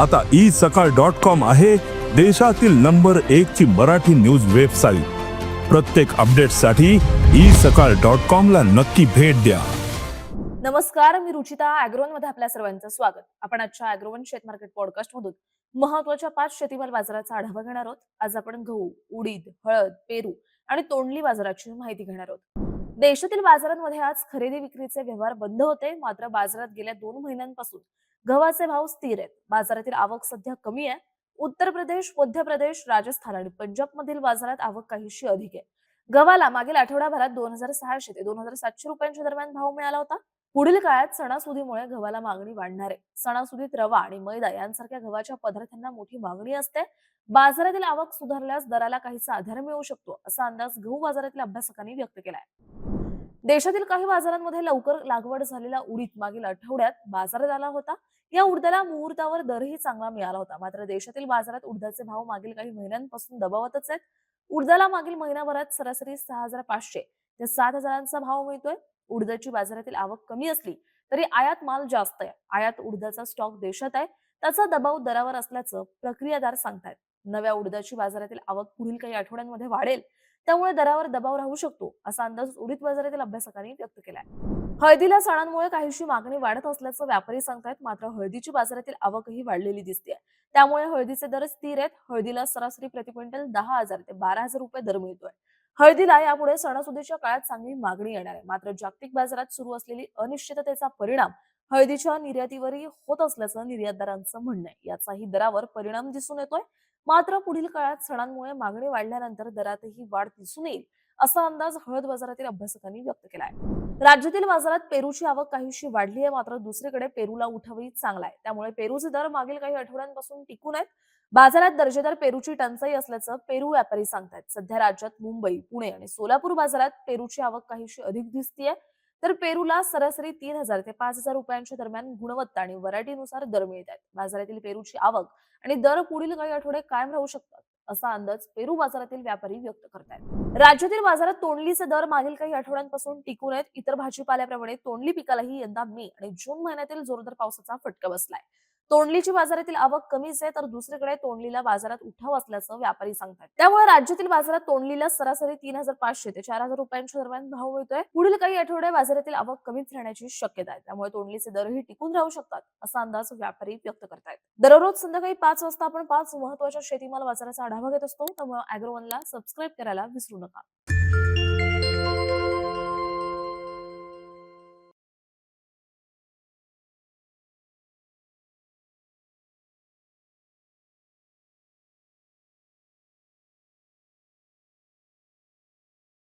आता ई सकाळ dot com आहे देशातील नंबर एक ची मराठी न्यूज वेबसाईट. प्रत्येक अपडेटसाठी ई सकाळ डॉट कॉम ला नक्की भेट द्या. नमस्कार मी रुचिता अॅग्रोनमध्ये आपल्या सर्वांचं स्वागत. आपण आजच्या अॅग्रोवन शेत मार्केट पॉडकास्ट मधून महत्त्वाच्या पाच शेतीमाल बाजाराचा आढावा घेणार आहोत. आज आपण गहू उडीद हळद पेरू आणि तोंडली बाजाराची माहिती घेणार आहोत. देशातील बाजारांमध्ये आज खरेदी विक्रीचे व्यवहार बंद होते. मात्र बाजारात गेल्या दोन महिन्यांपासून गव्हाचे भाव स्थिर आहेत. बाजारातील आवक सध्या कमी आहे. उत्तर प्रदेश मध्य प्रदेश राजस्थान आणि पंजाब मधील बाजारात आवक काहीशी अधिक आहे. गव्हाला मागील आठवड्याभरात दोन हजार सहाशे ते दोन हजार सातशे रुपयांच्या दरम्यान भाव मिळाला होता. पुढील काळात सणासुदीमुळे गव्हाला मागणी वाढणार. आहे सणासुदीत रवा आणि मैदा यांसारख्या गव्हाच्या पदार्थांना मोठी मागणी असते. बाजारातील आवक सुधारल्यास दराला काहीसा आधार मिळू शकतो असा अंदाज गहू बाजारातील अभ्यासकांनी व्यक्त केलाय. देशातील काही बाजारांमध्ये लवकर लागवड झालेला उडीद मागील आठवड्यात बाजारात आला होता. या उडदाला मुहूर्तावर दरही चांगला मिळाला होता. मात्र देशातील बाजारात उडदाचे भाव मागील काही महिन्यांपासून दबावतच आहेत. उडदाला मागील महिनाभरात सरासरी सहा हजार पाचशे ते सात हजारांचा भाव मिळतोय. उडदाची बाजारातील आवक कमी असली तरी आयात माल जास्त आहे. आयात उडदाचा स्टॉक देशात आहे. त्याचा दबाव दरावर असल्याचं प्रक्रियादार सांगतायत. नव्या उडदाची बाजारातील आवक पुढील काही आठवड्यांमध्ये वाढेल. त्यामुळे दरावर दबाव राहू शकतो असा अंदाज उडीद बाजारातील अभ्यासकांनी व्यक्त केलाय. हळदीला सणांमुळे काहीशी मागणी वाढत असल्याचं व्यापारी सांगतायत मात्र हळदीची बाजारातील आवकही वाढलेली दिसते त्यामुळे हळदीचे दर स्थिर आहेत. हळदीला सरासरी प्रति क्विंटल दहा हजार ते बारा हजार रुपये दर मिळतोय. हळदीला यापुढे सणासुदीच्या काळात चांगली मागणी येणार आहे. मात्र जागतिक बाजारात सुरू असलेली अनिश्चिततेचा परिणाम हळदीच्या निर्यातीवरही होत असल्याचं निर्यातदारांचं म्हणणं आहे. याचाही दरावर परिणाम दिसून येतोय. मात्र पुढील काळात सणांमुळे मागणी वाढल्यानंतर दरातही वाढ दिसून येईल. असा अंदाज हळद बाजारातील अभ्यासकांनी व्यक्त केला आहे. राज्यातील बाजारात पेरूची आवक काहीशी वाढली आहे मात्र दुसरीकडे पेरूला उठावही चांगला आहे. त्यामुळे पेरूचे दर मागील काही आठवड्यांपासून टिकून आहेत. बाजारात दर्जेदार पेरूची टंचाई असल्याचं पेरू व्यापारी सांगतात सध्या राज्यात मुंबई पुणे आणि सोलापूर बाजारात पेरूची आवक काहीशी अधिक दिसतीये. तर पेरूला सरासरी तीन हजार ते पाच हजार रुपयांच्या दरम्यान गुणवत्ता आणि व्हरायटीनुसार दर मिळत आहेत बाजारातील पेरूची आवक आणि दर पुढील काही आठवडे कायम राहू शकतात. असा अंदाज पेरू बाजारातील व्यापारी व्यक्त करतायत. राज्यातील बाजारात तोंडलीचे दर मागील काही आठवड्यांपासून टिकून आहेत. इतर भाजीपाल्याप्रमाणे तोंडली पिकालाही यंदा मे आणि जून महिन्यातील जोरदार पावसाचा फटका बसलाय. तोंडलीची बाजारातील आवक कमीच आहे तर दुसरीकडे तोंडलीला बाजारात उठाव असल्याचं व्यापारी सांगतात. त्यामुळे राज्यातील बाजारात तोंडलीला सरासरी तीन हजार पाचशे ते चार हजार रुपयांच्या दरम्यान भाव मिळतोय. पुढील काही आठवडे बाजारातील आवक कमीच राहण्याची शक्यता आहे. त्यामुळे तोंडलीचे दरही टिकून राहू शकतात असा अंदाज व्यापारी व्यक्त करतायत. दररोज संध्याकाळी पाच वाजता आपण पाच महत्त्वाच्या शेतीमाल बाजाराचा आढावा घेत असतो. त्यामुळे अॅग्रोवनला सबस्क्राईब करायला विसरू नका.